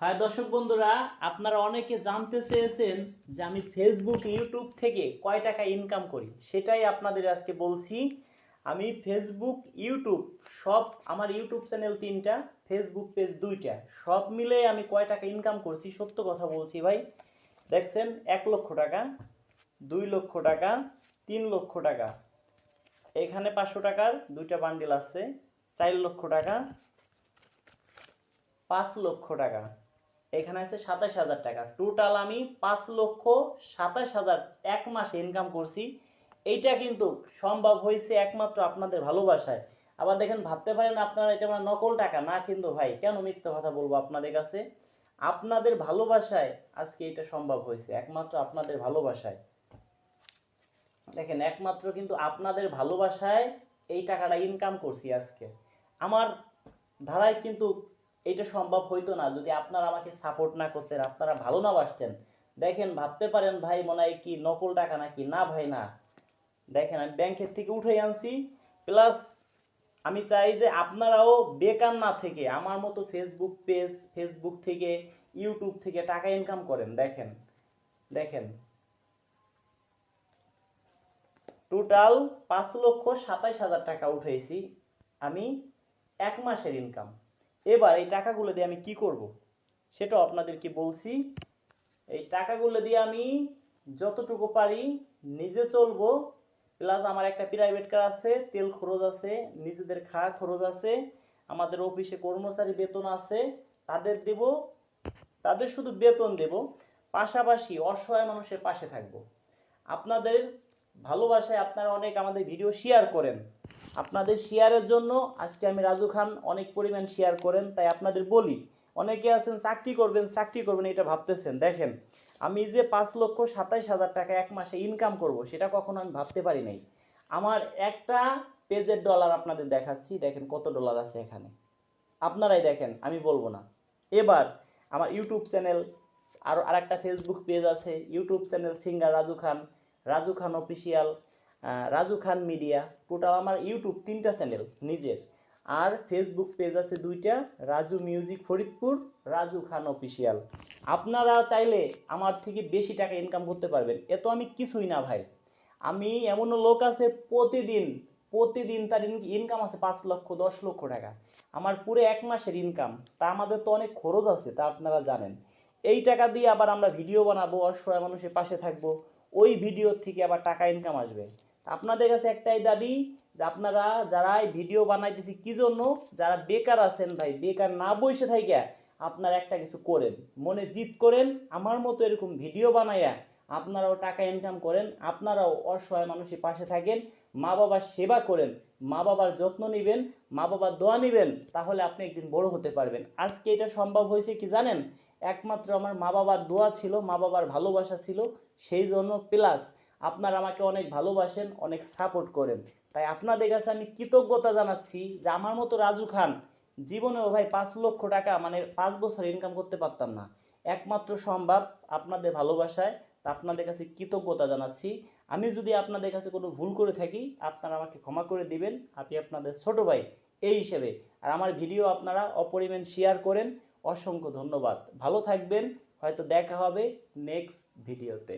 হ্যাঁ দর্শক বন্ধুরা, আপনারা অনেকে জানতে চেয়েছেন যে আমি ফেসবুক ইউটিউব থেকে কয় টাকা ইনকাম করি? সেটাই আপনাদের আজকে বলছি। আমি ফেসবুক ইউটিউব সব আমার ইউটিউব চ্যানেল তিনটা ফেসবুক পেজ দুইটা, সব মিলে আমি কয় টাকা ইনকাম করছি? সত্য কথা বলছি ভাই। দেখছেন, এক লক্ষ টাকা, দুই লক্ষ টাকা, তিন লক্ষ টাকা। এখানে পাঁচশো টাকার দুইটা বান্ডিল আছে, চার লক্ষ টাকা, পাঁচ লক্ষ টাকা। এখানে আছে সাতাশ হাজার টাকা। টোটাল আমি পাঁচ লক্ষ সাতাশ হাজার এক মাসে ইনকাম করছি। এইটা কিন্তু সম্ভব হয়েছে একমাত্র আপনাদের ভালোবাসায়। আবার দেখেন, ভাবতে পারেন আপনারা এটা আমার নকল টাকা। না কিন্তু ভাই, কেন মিথ্যা কথা বলব আপনাদের কাছে? আপনাদের ভালোবাসায় আজকে এটা সম্ভব হয়েছে, একমাত্র আপনাদের ভালোবাসায়। দেখেন, একমাত্র কিন্তু আপনাদের ভালোবাসায় এই টাকাটা ইনকাম করছি আজকে। আমার ধারায় কিন্তু এটা সম্ভব হইতো না। যদি আপনারা আমাকে সাপোর্ট না করতেন, আপনারা ভালো না বাসতেন। দেখেন, ভাবতে পারেন, ভাই, মনে হয় কি, নকল টাকা নাকি? না, ভাই, না। দেখেন, আমি ব্যাংকের থেকে উঠে আনছি। প্লাস আমি চাই যে আপনারাও বেকার না থেকে, আমার মতো ফেসবুক পেজ ফেসবুক থেকে ইউটিউব থেকে টাকা ইনকাম করেন। দেখেন দেখেন। টোটাল পাঁচ লক্ষ সাতাইশ হাজার টাকা উঠেছি আমি এক মাসের ইনকাম এবার এই টাকাগুলো দিয়ে আমি কি করব? সেটাও আপনাদেরকে বলছি। এই টাকাগুলো দিয়ে আমি যতটুকু পারি নিজে চলবো। প্লাস আমার একটা প্রাইভেট কার আছে, তেল খরচ আছে, নিজেদের খাওয়া খরচ আছে, আমাদের অফিসে কর্মচারী বেতন আছে, তাদের দেব, তাদের শুধু বেতন দেব, পাশাপাশি অসহায় মানুষের পাশে থাকব। আপনাদের ভালোবাসায় আপনারা অনেক আমাদের ভিডিও শেয়ার করেন। আপনাদের শেয়ারের জন্য আজকে আমি রাজু খান অনেক পরিমাণ শেয়ার করেন, তাই আপনাদের বলি, অনেকে আছেন চাকরি করবেন চাকরি করবেন এটা ভাবতেছেন। দেখেন, আমি যে পাঁচ লক্ষ সাতাইশ হাজার টাকা এক মাসে ইনকাম করব, সেটা কখনো আমি ভাবতে পারি নাই। আমার একটা পেজের ডলার আপনাদের দেখাচ্ছি, দেখেন কত ডলার আছে এখানে। আপনারাই দেখেন, আমি বলব না। এবার, আমার ইউটিউব চ্যানেল আর আরেকটা ফেসবুক পেজ আছে YouTube channel singer Raju Khan Raju Khan official Raju Khan media total আমার ইউটিউব তিনটা চ্যানেল নিজের। আর ফেসবুক পেজ আছে দুইটা, রাজু মিউজিক ফরিদপুর, রাজু খান অফিসিয়াল আপনারা চাইলে আমার থেকে বেশি টাকা ইনকাম করতে পারবেন। এ তো আমি কিছুই না ভাই। আমি এমনও লোক আছে প্রতিদিন প্রতিদিন তার ইনকাম আছে পাঁচ লক্ষ, দশ লক্ষ টাকা। আমার পুরো এক মাসের ইনকাম তা আমাদের তো অনেক খরচ আছে, তা আপনারা জানেন। এই টাকা দিয়ে আবার আমরা ভিডিও বানাবো, অসহায় মানুষের পাশে থাকব। ওই ভিডিও থেকে আবার টাকা ইনকাম আসবে। আপনাদের কাছে একটাই দাবি যে আপনারা যারা ভিডিও বানাইতেছি, কি জন্য? যারা বেকার আছেন ভাই, বেকার না বসে থাইকা আপনারা একটা কিছু করেন। মনে জিত করেন, আমার মতো এরকম ভিডিও বানাইয়া আপনারাও টাকা ইনকাম করেন, আপনারাও অসহায় মানুষের পাশে থাকেন মা বাবার সেবা করেন মা বাবার যত্ন নেবেন মা বাবার দোয়া নেবেন, তাহলে আপনি একদিন বড় হতে পারবেন। আজকে এটা সম্ভব হয়েছে কি জানেন? একমাত্র আমার মা বাবার দোয়া ছিল মা বাবার ভালোবাসা ছিল, সেই জন্য প্লাস আপনারা আমাকে অনেক ভালোবাসেন, অনেক সাপোর্ট করেন। তাই আপনাদের কাছে আমি কৃতজ্ঞতা জানাচ্ছি যে আমার মতো রাজু খান, জীবনেও ভাই পাঁচ লক্ষ টাকা মানে পাঁচ বছর ইনকাম করতে পারতাম না। একমাত্র সম্ভব আপনাদের ভালোবাসায় তা আপনাদের কাছে কৃতজ্ঞতা জানাচ্ছি। আমি যদি আপনাদের কাছে কোনো ভুল করে থাকি, আপনারা আমাকে ক্ষমা করে দিবেন। আপনি আপনাদের ছোট ভাই, এই হিসেবে। আর আমার ভিডিও আপনারা অপরিমাণ শেয়ার করেন। অসংখ্য ধন্যবাদ। ভালো থাকবেন। হয়তো দেখা হবে নেক্সট ভিডিওতে